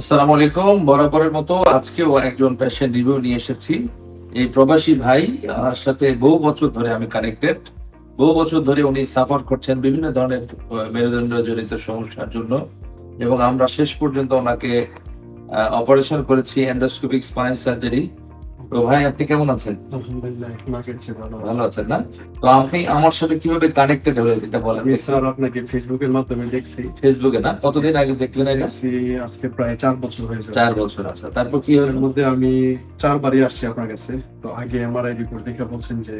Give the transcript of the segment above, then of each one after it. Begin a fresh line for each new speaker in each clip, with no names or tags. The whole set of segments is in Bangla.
আসসালামু আলাইকুম। বরাবরের মতো আজকেও একজন পেশেন্ট রিভিউ নিয়ে এসেছি। এই প্রবাসী ভাই সাথে বহু বছর ধরে আমি কানেক্টেড বহু বছর ধরে উনি সাফার করছেন বিভিন্ন ধরনের মেরুদণ্ড জনিত সমস্যার জন্য এবং আমরা শেষ পর্যন্ত ওনাকে অপারেশন করেছি এন্ডোস্কোপিক স্পাইন সার্জারি তো ভাই আপনি কেমন আছেন?
ভালো
আছেন না? তো আপনি আমার সাথে কীভাবে কানেক্টেড হলেন এটা বলেন।
স্যার আপনাকে ফেসবুকের মাধ্যমে দেখছি।
ফেসবুকে না? কতদিন আগে দেখলেন এটা?
আজকে প্রায় চার বছর হয়েছে
চার বছর আছে তারপর কি
এর মধ্যে আমি চারবারই আসছি আপনার কাছে। তো আগে এমআরআই রিপোর্ট দেখে বলছেন যে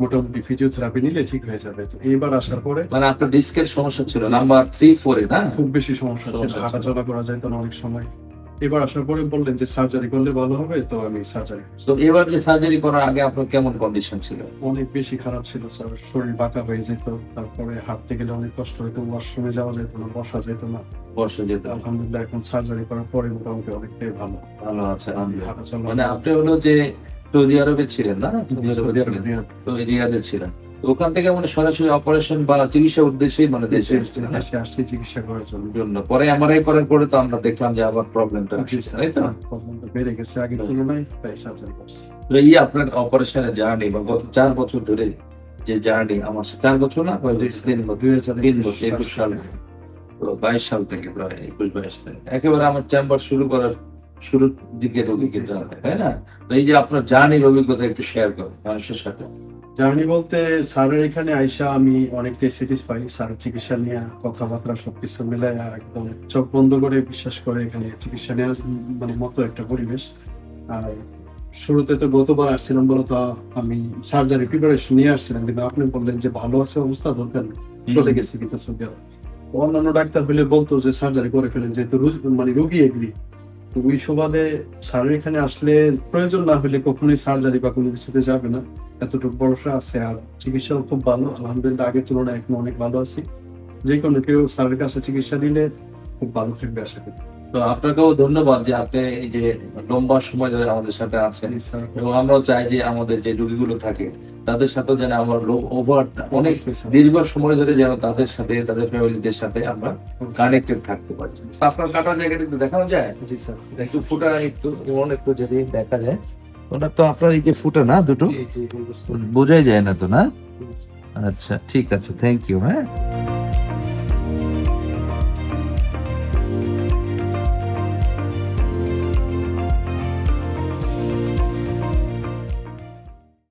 মোটামুটি ফিজিওথেরাপি নিলে ঠিক হয়ে যাবে। তো এইবার আসার পরে
মানে আপনার ডিস্কের সমস্যা ছিল নাম্বার থ্রি ফোরে না?
খুব বেশি সমস্যা হাঁটাচলা করা যায় তো অনেক সময়। এবার আসার পরে বললেন যে সার্জারি করলে ভালো হবে তো আমি সার্জারি
তো এবার যে সার্জারি করার আগে আপনার কেমন কন্ডিশন ছিল?
অনেক বেশি খারাপ ছিল স্যার শরীর বাঁকা হয়ে যেত তারপরে হাঁটতে গেলে অনেক কষ্ট হতো ওয়াশরুমে যাওয়া যেত না বসা যেত না।
বর্ষ যেতে।
আলহামদুলিল্লাহ এখন সার্জারি করার পরে মোটামুটি অনেকটাই ভালো।
ভালো আছে। মানে আপনি হলো যে সৌদি আরবে ছিলেন না? সৌদি আরবে ছিলেন। তো রিয়াদে ছিলেন। ওখান থেকে মানে সরাসরি অপারেশন বা চিকিৎসা উদ্দেশ্যেই মানে দেশে না?
চিকিৎসা করার জন্য।
পরে এমআরআই করার পরে তো আমরা দেখলাম যে আবার প্রবলেমটা তাই তো?
প্রবলেমটা বেড়ে গেছে। আগের তুলনায় তাই সার্জারি করছি।
তো এই আপনার অপারেশনের জার্নি বা গত চার বছর ধরে যে জার্নি আমার চার বছর না? তিন বছর। তিন বছর একুশ সালে। বাইশ সাল থেকে প্রায় একুশ বাইশ থেকে একেবারে আমার চেম্বার শুরু করার শুরুর দিকে রোগী
জি,
যেতে
স্যার।
হবে তাই না? তো এই যে আপনার জার্নির অভিজ্ঞতা একটু শেয়ার করুন মানুষের সাথে।
জার্নি বলতে স্যারের এখানে আইসা আমি অনেকটাই স্যাটিসফাই স্যার চিকিৎসা নিয়ে কথাবার্তা সবকিছু মিলে একদম চোখ বন্ধ করে বিশ্বাস করে এখানে চিকিৎসা নেওয়ার মানে মতো একটা পরিবেশ। আর শুরুতে তো গতবার আসছিলাম বলতো আমি সার্জারি প্রিপারেশন নিয়ে আসছিলাম কিন্তু আপনি বললেন যে ভালো আছে অবস্থা দরকার। চলে গেছি কিন্তু অন্যান্য ডাক্তার হলে বলতো যে সার্জারি করে ফেলেন যেহেতু মানে রুগী এগ্রি তো ওই সুবাদে স্যারের এখানে আসলে প্রয়োজন না হলে কখনোই সার্জারি বা কোনো কিছুতে যাবে না। এতটুকু ভরসা আছে আর চিকিৎসাও খুব ভালো, আলহামদুলিল্লাহ আগের তুলনায় এখন অনেক ভালো আছি। যে কোনো কেউ স্যারের কাছে চিকিৎসা দিলে খুব ভালো থাকবে আশা করি।
তো আপনাকেও ধন্যবাদ যে আপনি এই যে লম্বা সময় ধরে আমাদের সাথে আছেন। এবং আমরাও চাই যে আমাদের যে রোগীগুলো থাকে তাদের সাথেও যেন আমরা ওভার অনেক। দীর্ঘ সময় ধরে যেন তাদের সাথে তাদের ফ্যামিলিদের সাথে আমরা কানেক্টেড থাকতে পারি। আপনার কাটা জায়গাটা একটু দেখানো যায়?
জি স্যার
একটু ফুটা একটু যেমন একটু যদি দেখা যায়। ওনার তো আপনার এই যে ফুটা না দুটো? বোঝাই যায় না তো না? আচ্ছা ঠিক আছে থ্যাংক ইউ হ্যাঁ।